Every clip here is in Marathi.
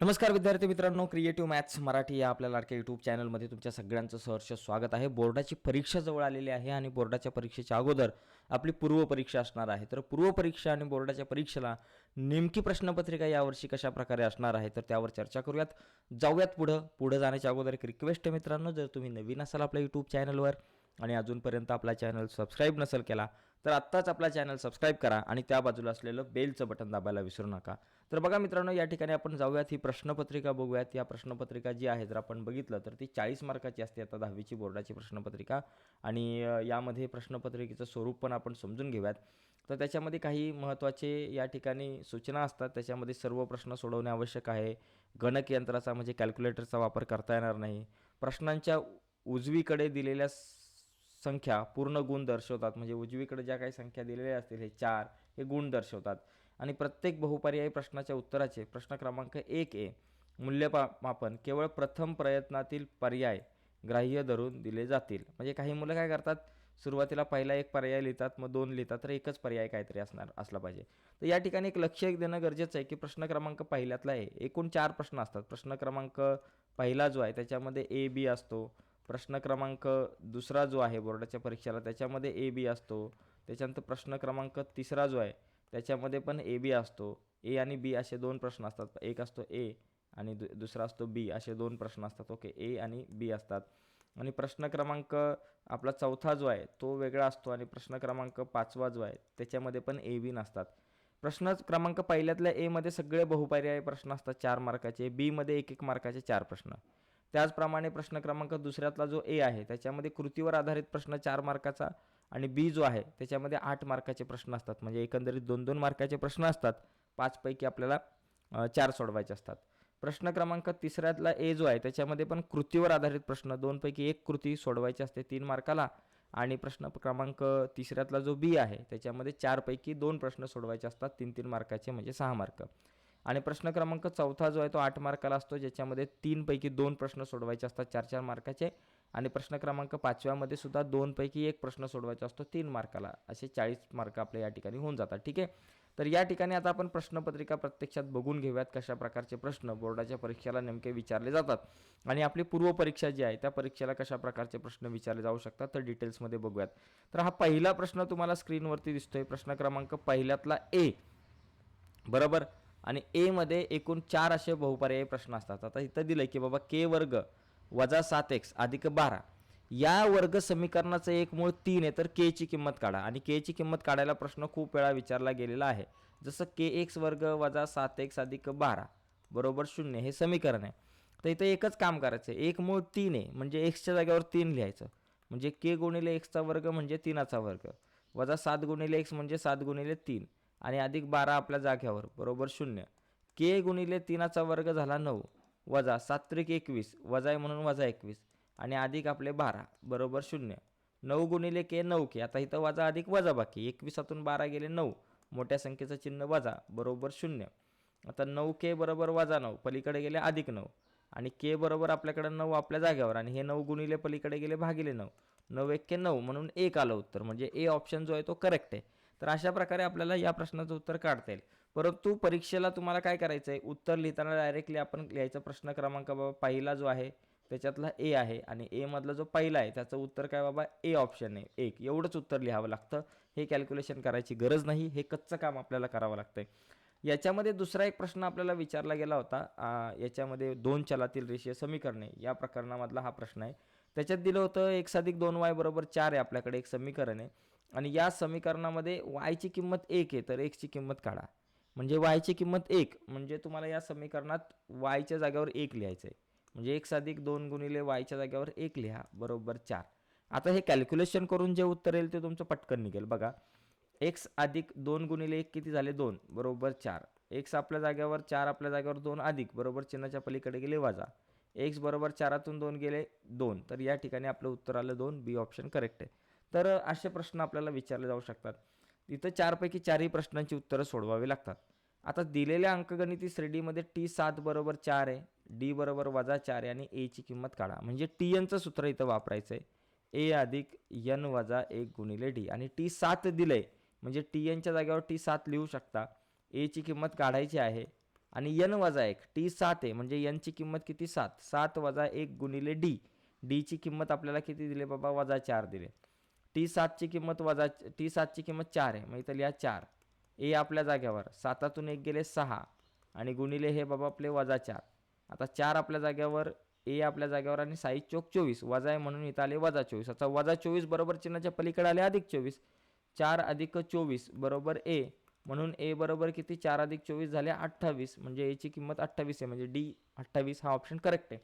नमस्कार विद्यार्थी मित्रांनो क्रिएटिव्ह मॅथ्स मराठी या आपल्या लाडक्या यूट्यूब चॅनलमध्ये तुमच्या सगळ्यांचं सहर्ष स्वागत आहे. बोर्डाची परीक्षा जवळ आलेली आहे आणि बोर्डाच्या परीक्षेच्या अगोदर आपली पूर्वपरीक्षा असणार आहे. तर पूर्वपरीक्षा आणि बोर्डाच्या परीक्षेला नेमकी प्रश्नपत्रिका यावर्षी कशा प्रकारे असणार आहे तर त्यावर चर्चा करूयात. जाऊयात पुढं. पुढं जाण्याच्या अगोदर एक रिक्वेस्ट मित्रांनो जर तुम्ही नवीन असाल आपल्या यूट्यूब चॅनलवर आणि अजूनपर्यंत आपला चॅनल सबस्क्राईब नसेल केला तर आत्ताच आपला चॅनल सबस्क्राईब करा आणि त्या बाजूला असलेलं बेलचं बटन दाबायला विसरू नका. तर बघा मित्रांनो या ठिकाणी आपण जाऊयात. ही प्रश्नपत्रिका बघूयात. या प्रश्नपत्रिका जी आहे जर आपण बघितलं तर ती चाळीस मार्काची असते आता दहावीची बोर्डाची प्रश्नपत्रिका. आणि यामध्ये प्रश्नपत्रिकेचं स्वरूप पण आपण समजून घेऊयात. तर त्याच्यामध्ये काही महत्त्वाचे या ठिकाणी सूचना असतात. त्याच्यामध्ये सर्व प्रश्न सोडवणे आवश्यक आहे. गणक यंत्राचा म्हणजे कॅल्क्युलेटरचा वापर करता येणार नाही. प्रश्नांच्या उजवीकडे दिलेल्या संख्या पूर्ण गुण दर्शवतात. म्हणजे उजवीकडे ज्या काही संख्या दिलेल्या असतील हे चार हे गुण दर्शवतात. आणि प्रत्येक बहुपर्यायी प्रश्नाच्या उत्तराचे प्रश्न क्रमांक एक ए मूल्यमापन केवळ प्रथम प्रयत्नातील पर्याय ग्राह्य धरून दिले जातील. म्हणजे काही मुलं काय करतात? सुरुवातीला पहिला एक पर्याय लिहितात मग दोन लिहितात तर एकच पर्याय काहीतरी असणार असला पाहिजे. तर या ठिकाणी एक लक्ष देणं गरजेचं आहे की प्रश्न क्रमांक पहिल्यातला आहे. एकूण चार प्रश्न असतात. प्रश्न क्रमांक पहिला जो आहे त्याच्यामध्ये ए बी असतो. प्रश्न क्रमांक दुसरा जो आहे बोर्डाच्या परीक्षेला त्याच्यामध्ये ए बी असतो. त्याच्यानंतर प्रश्न क्रमांक तिसरा जो आहे त्याच्यामध्ये पण ए बी असतो. ए आणि बी असे दोन प्रश्न असतात. एक असतो ए आणि दु दुसरा असतो बी असे दोन प्रश्न असतात. ओके ए आणि बी असतात. आणि प्रश्न क्रमांक आपला चौथा जो आहे तो वेगळा असतो आणि प्रश्न क्रमांक पाचवा जो आहे त्याच्यामध्ये पण ए बी नसतात. प्रश्न क्रमांक पहिल्यातल्या एमध्ये सगळे बहुपर्याय प्रश्न असतात चार मार्काचे. बीमध्ये एक एक मार्काचे चार प्रश्न. त्याचप्रमाणे प्रश्न क्रमांक दुसऱ्यातला जो ए आहे त्याच्यामध्ये कृतीवर आधारित प्रश्न चार मार्काचा आणि बी जो आहे त्याच्यामध्ये आठ मार्काचे प्रश्न असतात. म्हणजे एकंदरीत दोन दोन मार्काचे प्रश्न असतात. पाचपैकी आपल्याला चार सोडवायचे असतात. प्रश्न क्रमांक तिसऱ्यातला ए जो आहे त्याच्यामध्ये पण कृतीवर आधारित प्रश्न दोनपैकी एक कृती सोडवायची असते तीन मार्काला आणि प्रश्न क्रमांक तिसऱ्यातला जो बी आहे त्याच्यामध्ये चारपैकी दोन प्रश्न सोडवायचे असतात तीन तीन मार्काचे म्हणजे सहा मार्क. आणि प्रश्न क्रमांक चौथा जो आहे तो आठ मार्काला असतो ज्याच्यामध्ये तीनपैकी दोन प्रश्न सोडवायचे असतात चार चार मार्काचे. आणि प्रश्न क्रमांक पाचव्यामध्ये सुद्धा दोनपैकी एक प्रश्न सोडवायचा असतो तीन मार्काला. असे चाळीस मार्क आपल्या या ठिकाणी होऊन जातात ठीक आहे? तर या ठिकाणी आता आपण प्रश्नपत्रिका प्रत्यक्षात बघून घेऊयात कशा प्रकारचे प्रश्न बोर्डाच्या परीक्षेला नेमके विचारले जातात. आणि आपली पूर्वपरीक्षा जी आहे त्या परीक्षेला कशा प्रकारचे प्रश्न विचारले जाऊ शकतात तर डिटेल्समध्ये बघूयात. तर हा पहिला प्रश्न तुम्हाला स्क्रीनवरती दिसतोय प्रश्न क्रमांक पहिल्यातला ए. बरोबर? आणि एमध्ये एकूण चार असे बहुपर्यायी प्रश्न असतात. आता इथं दिलंय की बाबा के वर्ग वजा सात एक्स अधिक बारा. या वर्ग समीकरणाचं एक मूळ तीन आहे तर केची किंमत काढा. आणि केची किंमत काढायला प्रश्न खूप वेळा विचारला गेलेला आहे. जसं के एक्स वर्ग वजा सात एक्स अधिक बारा बरोबर शून्य हे समीकरण आहे. तर इथं एकच काम करायचं आहे. एक मूळ तीन आहे म्हणजे एक्सच्या जागेवर तीन लिहायचं. म्हणजे के गुणिले एक्सचा वर्ग म्हणजे तीनाचा वर्ग. वजा सात गुणिले एक्स म्हणजे सात गुणिले तीन. आणि अधिक बारा आपल्या जाग्यावर बरोबर शून्य. के गुणिले तीनाचा वर्ग झाला नऊ वजा सात्विक एकवीस वजा आहे म्हणून वजा एकवीस आणि अधिक आपले बारा बरोबर शून्य. नऊ गुणिले के नऊ के आता इथं वजा अधिक वजा बाकी. एकवीसातून बारा गेले नऊ मोठ्या संख्येचं चिन्ह वजा बरोबर शून्य. आता नऊ के बरोबर वजा नऊ पलीकडे गेले अधिक नऊ. आणि के बरोबर आपल्याकडे नऊ आपल्या जाग्यावर आणि हे नऊ गुणिले पलीकडे गेले भागिले नऊ. नऊ एक के नऊ म्हणून एक आलं उत्तर म्हणजे ए ऑप्शन जो आहे तो करेक्ट आहे. तर अशा प्रकारे आपल्याला या प्रश्नाचं उत्तर काढता येईल. परंतु परीक्षेला तुम्हाला काय करायचं आहे? उत्तर लिहिताना डायरेक्टली आपण लिहायचा प्रश्न क्रमांक बाबा पहिला जो आहे त्याच्यातला ए आहे आणि एमधला जो पहिला आहे त्याचं उत्तर काय बाबा? ए ऑप्शन आहे. एक एवढंच उत्तर लिहावं लागतं. हे कॅल्क्युलेशन करायची गरज नाही. हे कच्चं काम आपल्याला करावं लागतंय. याच्यामध्ये दुसरा एक प्रश्न आपल्याला विचारला गेला होता. याच्यामध्ये दोन चलातील रेषीय समीकरणे या प्रकरणामधला हा प्रश्न आहे. त्याच्यात दिलं होतं एक साधिक दोन वाय बरोबर चार आहे आपल्याकडे एक समीकरण आहे. आणि या समीकरणामध्ये वायची किंमत एक आहे तर एक्सची किंमत काढा. म्हणजे वायची किंमत एक म्हणजे तुम्हाला या समीकरणात वायच्या जागेवर एक लिहायचं आहे म्हणजे एक साधिक दोन गुणिले वायच्या जागेवर एक लिहा बरोबर चार. आता हे कॅल्क्युलेशन करून जे उत्तर येईल ते तुमचं पटकन निघेल. बघा एक्स अधिक दोन गुणिले एक किती झाले? दोन बरोबर चार. एक्स आपल्या जागेवर चार आपल्या जागेवर दोन अधिक बरोबर चिन्हाच्या पलीकडे गेले वजा. एक्स बरोबर चारातून दोन गेले दोन. तर या ठिकाणी आपलं उत्तर आलं दोन बी ऑप्शन करेक्ट आहे. तर असे प्रश्न आपल्याला विचारले जाऊ शकतात. इथं चारपैकी चारही प्रश्नांची उत्तरं सोडवावी लागतात. आता दिलेल्या अंकगणिती श्रेणीमध्ये टी सात बरोबर चार आहे डी बरोबर वजा चार आहे आणि एची किंमत काढा. म्हणजे टी एनचं सूत्र इथं वापरायचं आहे ए अधिक यन वजा एक गुणिले डी. आणि टी सात दिलंय. म्हणजे टी एनच्या जागेवर टी सात लिहू शकता. एची किंमत काढायची आहे आणि यन वजा एक. टी सात आहे. म्हणजे यनची किंमत किती? सात. सात वजा एक गुणिले डी. डीची किंमत आपल्याला किती दिली? बाबा वजा चार दिले. टी सातची किंमत वजा टी सातची किंमत चार आहे. मग इथं लिहा चार. ए आपल्या जाग्यावर सातातून एक गेले सहा. आणि गुणिले हे बाबा आपले वजा चार. आता चार आपल्या जाग्यावर ए आपल्या जाग्यावर आणि साई चोक चोवीस. वजा आहे म्हणून इथं आले वजा चोवीस. आता वजा चोवीस बरोबर चिन्हाच्या पलीकडे आले अधिक चोवीस. चार अधिक चोवीस बरोबर ए म्हणून ए बरोबर किती? चार अधिक चोवीस झाले अठ्ठावीस. म्हणजे एची किंमत अठ्ठावीस आहे. म्हणजे डी अठ्ठावीस हा ऑप्शन करेक्ट आहे.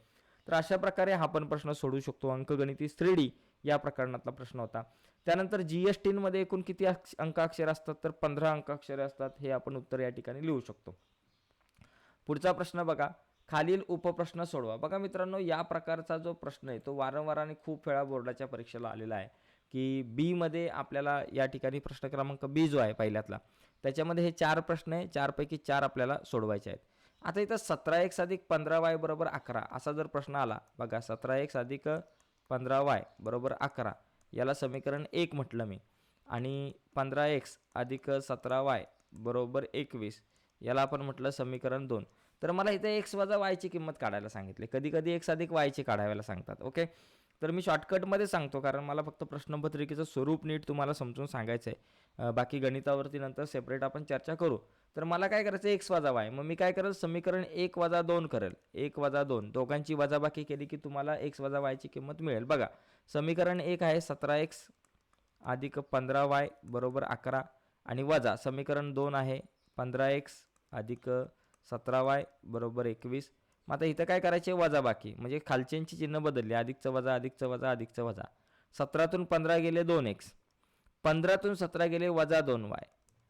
तर अशा प्रकारे हा पण प्रश्न सोडू शकतो अंकगणिती थ्री डी या प्रकरणातला प्रश्न होता. त्यानंतर जी एस टीमध्ये एकूण किती अंकाक्षर असतात? तर पंधरा अंकाक्षरे असतात हे आपण उत्तर या ठिकाणी लिहू शकतो. पुढचा प्रश्न बघा. खालील उपप्रश्न सोडवा. बघा मित्रांनो या प्रकारचा जो प्रश्न आहे तो वारंवार आणि खूप वेळा बोर्डाच्या परीक्षेला आलेला आहे की बीमध्ये आपल्याला या ठिकाणी प्रश्न क्रमांक बी जो आहे पहिल्यातला त्याच्यामध्ये हे चार प्रश्न आहे. चारपैकी चार आपल्याला सोडवायचे आहेत. आता इथं सतरा एक्स अधिक पंधरा वाय बरोबर अकरा असा जर प्रश्न आला बघा सतरा एक्स अधिक पंधरा वाय बरोबर अकरा. याला समीकरण एक म्हटलं मी. आणि पंधरा एक्स अधिक सतरा वाय बरोबर एकवीस. याला आपण म्हटलं समीकरण दोन. तर मला इथे एक्स वजा वायची किंमत काढायला सांगितली. कधी कधी एक्स अधिक वायची काढायला सांगतात. ओके? तर मी शॉर्टकटमध्ये सांगतो कारण मला फक्त प्रश्नपत्रिकेचं स्वरूप नीट तुम्हाला समजून सांगायचं आहे. बाकी गणितावरती नंतर सेपरेट आपण चर्चा करू. तर मला काय करायचं एक्स वजा वाय. मग मी काय करेल समीकरण एक वजा दोन करेल. एक वजा दोन. दोघांची वजाबाकी केली की तुम्हाला एक्स वजा वायची किंमत मिळेल. बघा समीकरण एक आहे सतरा एक्स अधिक पंधरा वाय बरोबर अकरा आणि वजा. समीकरण दोन आहे पंधरा एक्स अधिक सतरा वाय बरोबर एकवीस. मग आता इथं काय करायचे? वजा बाकी. म्हणजे खालच्यांची चिन्ह बदलली. अधिकचं वजा अधिकचं वजा अधिकचं वजा. सतरातून पंधरा गेले दोन एक्स पंधरातून सतरा गेले वजा दोन वाय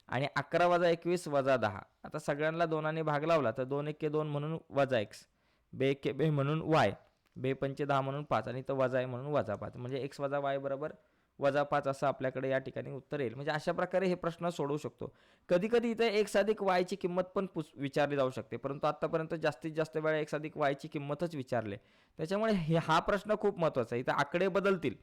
आणि अकरा वजा एकवीस वजा दहा. आता सगळ्यांना दोनाने भाग लावला तर दोन एक्के दोन म्हणून वजा एक्स बे एक्के बे म्हणून वाय बे पंचे दहा म्हणून पाच. आणि तर वजा आहे म्हणून वजा पाच. म्हणजे एक्स वजा वाय बरोबर वजा पाच असं आपल्याकडे या ठिकाणी उत्तर येईल. म्हणजे अशा प्रकारे हे प्रश्न सोडवू शकतो. कधी कधी इथे एक्स अधिक वायची किंमत पण पुस विचारली जाऊ शकते. परंतु आत्तापर्यंत जास्तीत जास्त वेळा एक्स अधिक वायची किंमतच विचारले. त्याच्यामुळे हे हा प्रश्न खूप महत्त्वाचा आहे. इथं आकडे बदलतील.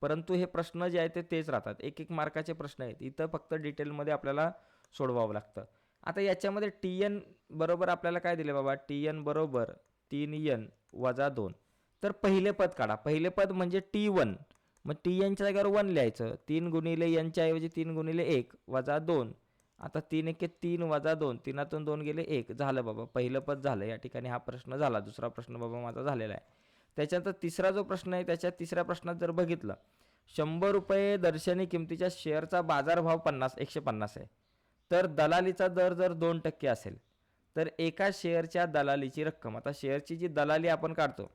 परंतु हे प्रश्न जे आहेत ते तेच राहतात. एक एक मार्काचे प्रश्न आहेत. इथं फक्त डिटेलमध्ये आपल्याला सोडवावं लागतं. आता याच्यामध्ये टी एन बरोबर आपल्याला काय दिले बाबा? टी एन बरोबर तीन एन वजा दोन. तर पहिले पद काढा. पहिले पद म्हणजे टी वन. मग टी एनच्या जागेवर वन लिहायचं. तीन गुणिले यांच्याऐवजी तीन गुणिले एक वजा दोन. आता तीन एके तीन वजा दोन. तीनातून दोन गेले एक. झालं बाबा. पहिलं पद झालं. या ठिकाणी हा प्रश्न झाला. दुसरा प्रश्न बाबा माझा झालेला आहे. त्याच्यानंतर तिसरा जो प्रश्न आहे त्याच्या तिसऱ्या प्रश्नात जर बघितलं शंभर रुपये दर्शनी किमतीच्या शेअरचा बाजारभाव पन्नास एकशे पन्नास आहे. तर दलालीचा दर जर दोन टक्के असेल तर एका शेअरच्या दलालीची रक्कम. आता शेअरची जी दलाली आपण काढतो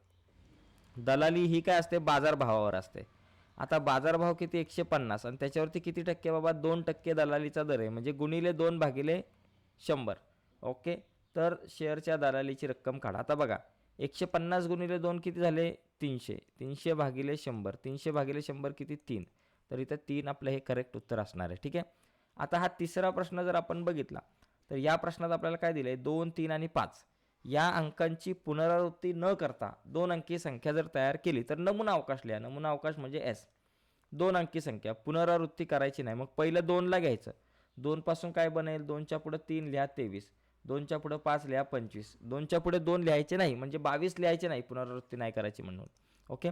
दलाली ही काय असते? बाजारभावावर असते. आता बाजारभाव किती? एकशे पन्नास. आणि त्याच्यावरती किती टक्के? बाबा दोन टक्के दलालीचा दर आहे. म्हणजे गुणिले दोन भागिले शंभर. ओके? तर शेअरच्या दलालीची रक्कम काढा. आता बघा एकशे पन्नास गुणिले दोन किती झाले? तीनशे. तीनशे भागिले शंभर. तीनशे भागिले शंभर किती? तीन. तर इथं तीन आपलं हे करेक्ट उत्तर असणार आहे. ठीक आहे? आता हा तिसरा प्रश्न जर आपण बघितला तर या प्रश्नात आपल्याला काय दिलं आहे दोन तीन आणि पाच. या अंकांची पुनरावृत्ती न करता दोन अंकी संख्या जर तयार केली तर नमुना अवकाश लिहा. नमुना अवकाश म्हणजे एस दोन अंकी संख्या. पुनरावृत्ती करायची नाही. मग पहिलं दोनला घ्यायचं. दोनपासून काय बनेल? दोनच्या पुढं तीन लिहा तेवीस. दोनच्या पुढं पाच लिहा पंचवीस. दोनच्या पुढे दोन लिहायचे नाही म्हणजे बावीस लिहायचे नाही पुनरावृत्ती नाही करायची म्हणून. ओके?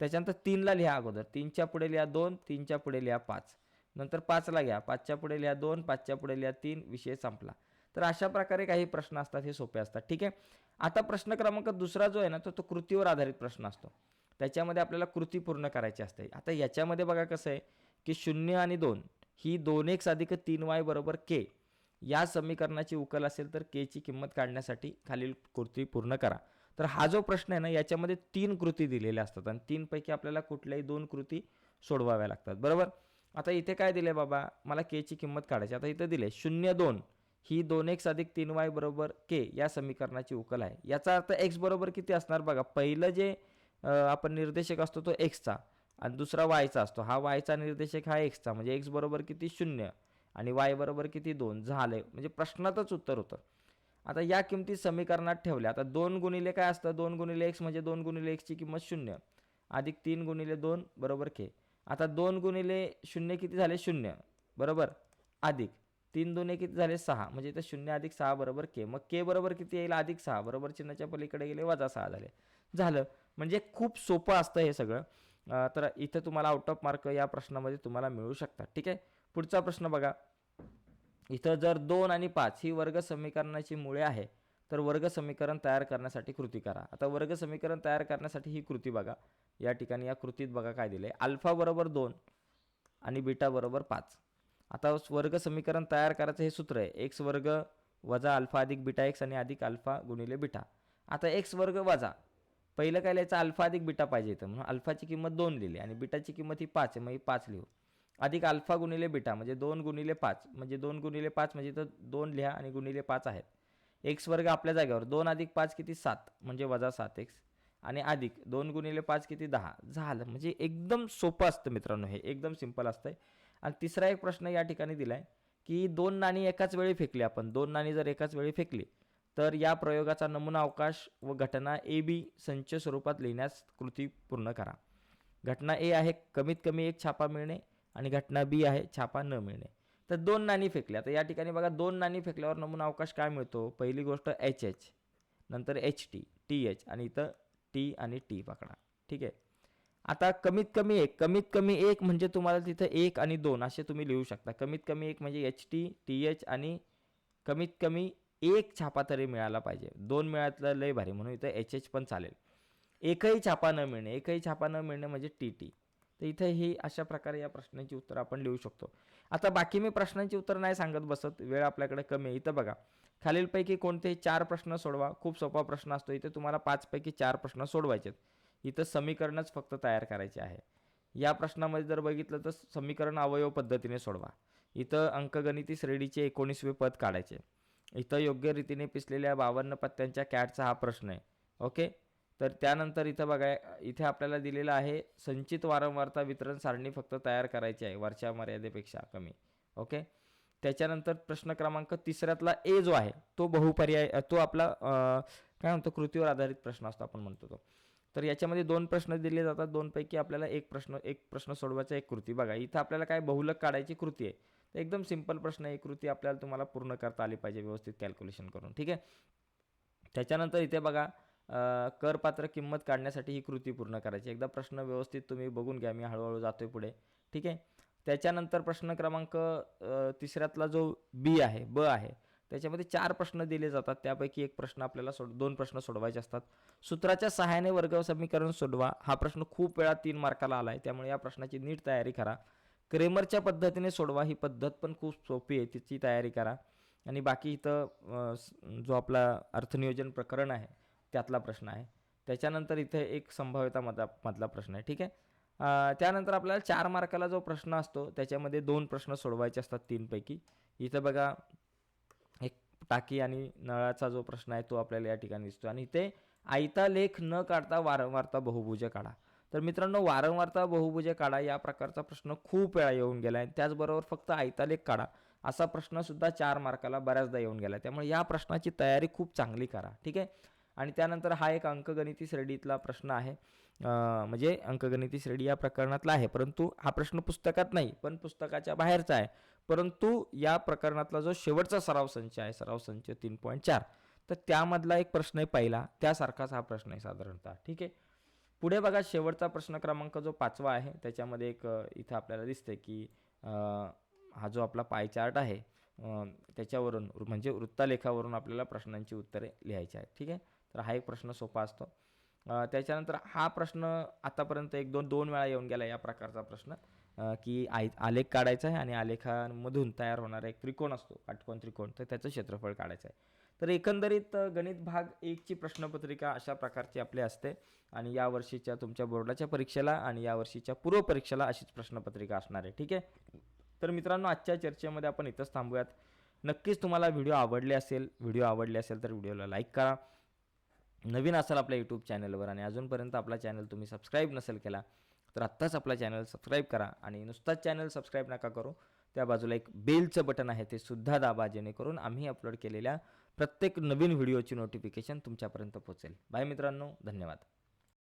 त्याच्यानंतर तीनला लिहा अगोदर. तीनच्या पुढे लिहा दोन तीनच्या पुढे लिहा पाच. नंतर पाचला घ्या. पाचच्या पुढे लिहा दोन पाचच्या पुढे लिहा तीन विषय संपला. तर अशा प्रकारे काही प्रश्न असतात हे सोपे असतात. ठीक आहे? आता प्रश्न क्रमांक दुसरा जो आहे ना तो तो कृतीवर आधारित प्रश्न असतो. त्याच्यामध्ये आपल्याला कृती पूर्ण करायची असते. आता याच्यामध्ये बघा कसं आहे की शून्य आणि दोन ही दोन एक्स अधिक तीन वाय बरोबर के. या समीकरणाची उकल असेल तर केची किंमत काढण्यासाठी खालील कृती पूर्ण करा. तर हा जो प्रश्न आहे ना याच्यामध्ये तीन कृती दिलेल्या असतात आणि तीनपैकी आपल्याला कुठल्याही दोन कृती सोडवाव्या लागतात. बरोबर? आता इथे काय दिले बाबा? मला केची किंमत काढायची आता इथं दिले शून्य दोन. ही दोन एक्स अधिक तीन वाय बरोबर के या समीकरणाची उकल आहे. याचा अर्थ एक्स बरोबर किती असणार बघा पहिलं जे आपण निर्देशक असतो तो एक्सचा आणि दुसरा वायचा असतो. हा वायचा निर्देशक हा एक्सचा म्हणजे एक्स बरोबर किती शून्य आणि वाय बरोबर किती दोन झाले म्हणजे प्रश्नातच उत्तर होतं. आता या किमती समीकरणात ठेवल्या. आता दोन गुणिले काय असतं? दोन गुणिले एक्स म्हणजे दोन गुणिले एक्सची किंमत शून्य. अधिक तीन गुणिले दोन बरोबर के. आता दोन गुणिले शून्य किती झाले? शून्य. बरोबर? अधिक. तीन दोन्ही किती झाले? सहा. म्हणजे इथं शून्य अधिक सहा बरोबर के. मग के बरोबर किती येईल? अधिक सहा. बरोबर चिन्हाच्या पलीकडे गेले वजा सहा झाले. झालं. म्हणजे खूप सोपं असतं हे सगळं. तर इथं तुम्हाला आउट ऑफ मार्क या प्रश्नामध्ये तुम्हाला मिळू शकतात. ठीक आहे? पुढचा प्रश्न बघा. इथं जर दोन आणि पाच ही वर्ग समीकरणाची मुळे आहे तर वर्ग समीकरण तयार करण्यासाठी कृती करा. आता वर्ग समीकरण तयार करण्यासाठी ही कृती बघा. या ठिकाणी या कृतीत बघा काय दिले अल्फा बरोबर दोन आणि बीटा बरोबर पाच. आता वर्ग समीकरण तयार करायचं हे सूत्र आहे. एक्स वर्ग वजा अल्फा अधिक बिटा एक्स आणि अधिक अल्फा गुणिले बिटा. आता एक्स वर्ग वजा. पहिलं काय लिहायचं? अल्फा अधिक बीटा पाहिजे इथं. म्हणून अल्फाची किंमत दोन लिहिली आणि बिटाची किंमत ही पाच आहे मग ही पाच लिहू. अधिक अल्फा गुणिले बिटा म्हणजे दोन गुणिले पाच. म्हणजे दोन गुणिले पाच म्हणजे इथं दोन लिहा आणि गुणिले पाच आहेत. एक्स वर्ग आपल्या जागेवर. दोन अधिक पाच किती? सात. म्हणजे वजा सात एक्स. आणि अधिक दोन गुणिले पाच किती? दहा. झालं. म्हणजे एकदम सोपं असतं मित्रांनो. हे एकदम सिंपल असतं आहे आणि तिसरा एक प्रश्न या ठिकाणी दिला आहे की दोन नाणी एकाच वेळी फेकली आपण. दोन नाणी जर एकाच वेळी फेकली तर या प्रयोगाचा नमुना अवकाश व घटना ए बी संच स्वरूपात लिहिण्यास कृती पूर्ण करा. घटना ए आहे कमीत कमी एक छापा मिळणे आणि घटना बी आहे छापा न मिळणे. तर दोन नाणी फेकल्या तर या ठिकाणी बघा दोन नाणी फेकल्यावर नमुना अवकाश काय मिळतो? पहिली गोष्ट एच एच. नंतर एच टी. T H. आणि इथं टी आणि टी पकडा. ठीक आहे? आता कमीत कमी एक कमीत कमी एक म्हणजे तुम्हाला तिथं एक आणि दोन असे तुम्ही लिहू शकता. कमीत कमी एक म्हणजे एच टी टी एच आणि कमीत कमी एक छापा तरी मिळाला पाहिजे. दोन मिळातलं लय भारी म्हणून इथं एच एच पण चालेल. एकही छापा न मिळणे एकही छापा न मिळणे म्हणजे टी टी तर इथे ही अशा प्रकारे या प्रश्नांची उत्तरं आपण लिहू शकतो. आता बाकी मी प्रश्नांची उत्तरं नाही सांगत बसत वेळ आपल्याकडे कमी आहे. इथं बघा खालीलपैकी कोणतेही चार प्रश्न सोडवा. खूप सोपा प्रश्न असतो. इथे तुम्हाला पाचपैकी चार प्रश्न सोडवायचे आहेत इथं समीकरणच फक्त तयार करायचे आहे. या प्रश्नामध्ये जर बघितलं तर समीकरण अवयव पद्धतीने सोडवा. इथं अंकगणिती श्रेणीचे एकोणीसवे पद काढायचे. इथं योग्य रीतीने पिसलेल्या बावन्न पत्त्यांच्या कॅटचा हा प्रश्न आहे. ओके? तर त्यानंतर इथं बघा इथे आपल्याला दिलेलं आहे संचित वारंवारता वितरण सारणी फक्त तयार करायची आहे वरच्या मर्यादेपेक्षा कमी. ओके? त्याच्यानंतर प्रश्न क्रमांक तिसऱ्यातला ए जो आहे तो बहुपर्याय तो आपला काय म्हणतो कृतीवर आधारित प्रश्न असतो आपण म्हणतो तो. तर याच्यामध्ये दोन प्रश्न दिले जातात. दोनपैकी आपल्याला एक प्रश्न एक प्रश्न सोडवायचा एक कृती. बघा इथं आपल्याला काय बहुलक काढायची कृती आहे. तर एकदम सिंपल प्रश्न आहे. ही कृती आपल्याला तुम्हाला पूर्ण करता आली पाहिजे व्यवस्थित कॅल्क्युलेशन करून. ठीक आहे? त्याच्यानंतर इथे बघा करपात्र किंमत काढण्यासाठी ही कृती पूर्ण करायची. एकदा प्रश्न व्यवस्थित तुम्ही बघून घ्या. मी हळूहळू जातोय पुढे. ठीक आहे? त्याच्यानंतर प्रश्न क्रमांक तिसऱ्यातला जो बी आहे ब आहे त्याच्यामध्ये चार प्रश्न दिले जातात. त्यापैकी एक प्रश्न आपल्याला सोड दोन प्रश्न सोडवायचे असतात. सूत्राच्या सहाय्याने वर्ग समीकरण सोडवा. हा प्रश्न खूप वेळा तीन मार्काला आला आहे त्यामुळे या प्रश्नाची नीट तयारी करा. क्रेमरच्या पद्धतीने सोडवा. ही पद्धत पण खूप सोपी आहे. तिची तयारी करा. आणि बाकी इथं जो आपला अर्थनियोजन प्रकरण आहे त्यातला प्रश्न आहे. त्याच्यानंतर इथे एक संभाव्यता मधला मधला प्रश्न आहे. ठीक आहे? त्यानंतर आपल्याला चार मार्काला जो प्रश्न असतो त्याच्यामध्ये दोन प्रश्न सोडवायचे असतात तीनपैकी. इथं बघा टाकी आणि नळाचा जो प्रश्न आहे तो आपल्याला या ठिकाणी दिसतो आणि ते आयता लेख न काढता वारंवारता बहुभुजे काढा. तर मित्रांनो वारंवारता बहुभुजे काढा या प्रकारचा प्रश्न खूप वेळा येऊन गेला आहे. त्याचबरोबर फक्त आयतालेख काढा असा प्रश्नसुद्धा चार मार्काला बऱ्याचदा येऊन गेला त्यामुळे या प्रश्नाची तयारी खूप चांगली करा. ठीक आहे? आणि त्यानंतर हा एक अंकगणिती श्रेणीतला प्रश्न आहे. म्हणजे अंकगणिती श्रेणी या प्रकरणातला आहे. परंतु हा प्रश्न पुस्तकात नाही पण पुस्तकाच्या बाहेरचा आहे. परंतु या प्रकरणातला जो शेवटचा सराव संच आहे सराव संच तीन पॉईंट चार तर त्यामधला एक प्रश्न आहे पहिला. त्यासारखाच हा प्रश्न आहे साधारणतः. ठीक आहे? पुढे बघा शेवटचा प्रश्न क्रमांक जो पाचवा आहे त्याच्यामध्ये एक इथं आपल्याला दिसते की हा जो आपला पाय चार्ट आहे त्याच्यावरून म्हणजे वृत्तालेखावरून आपल्याला प्रश्नांची उत्तरे लिहायची आहेत. ठीक आहे? तर हा एक प्रश्न सोपा असतो. त्याच्यानंतर हा प्रश्न आतापर्यंत एक दोन दोन वेळा येऊन गेला या प्रकारचा प्रश्न. की आय आलेख काढायचा आहे आणि आलेखांमधून तयार होणारा एक त्रिकोण असतो काटकोन त्रिकोण. तर त्याचं क्षेत्रफळ काढायचं आहे. तर एकंदरीत गणित भाग एकची प्रश्नपत्रिका अशा प्रकारची आपली असते आणि या वर्षीच्या तुमच्या बोर्डाच्या परीक्षेला आणि या वर्षीच्या पूर्व परीक्षेला अशीच प्रश्नपत्रिका असणार आहे. ठीक आहे? तर मित्रांनो आजच्या चर्चेमध्ये आपण इथंच थांबूयात. नक्कीच तुम्हाला व्हिडिओ आवडले असेल व्हिडिओ आवडले असेल तर व्हिडिओला लाईक करा. नवीन असाल आपल्या यूट्यूब चॅनलवर आणि अजूनपर्यंत आपला चॅनल तुम्ही सबस्क्राईब नसेल केला तर आत्ताच आपला चॅनल सबस्क्राईब करा आणि नुसताच चॅनल सबस्क्राईब नका करू. त्या बाजूला एक बेलचं बटन आहे ते सुद्धा दाबा जेणेकरून आम्ही अपलोड केलेल्या प्रत्येक नवीन व्हिडिओची नोटिफिकेशन तुमच्यापर्यंत पोहोचेल. बाय मित्रांनो धन्यवाद.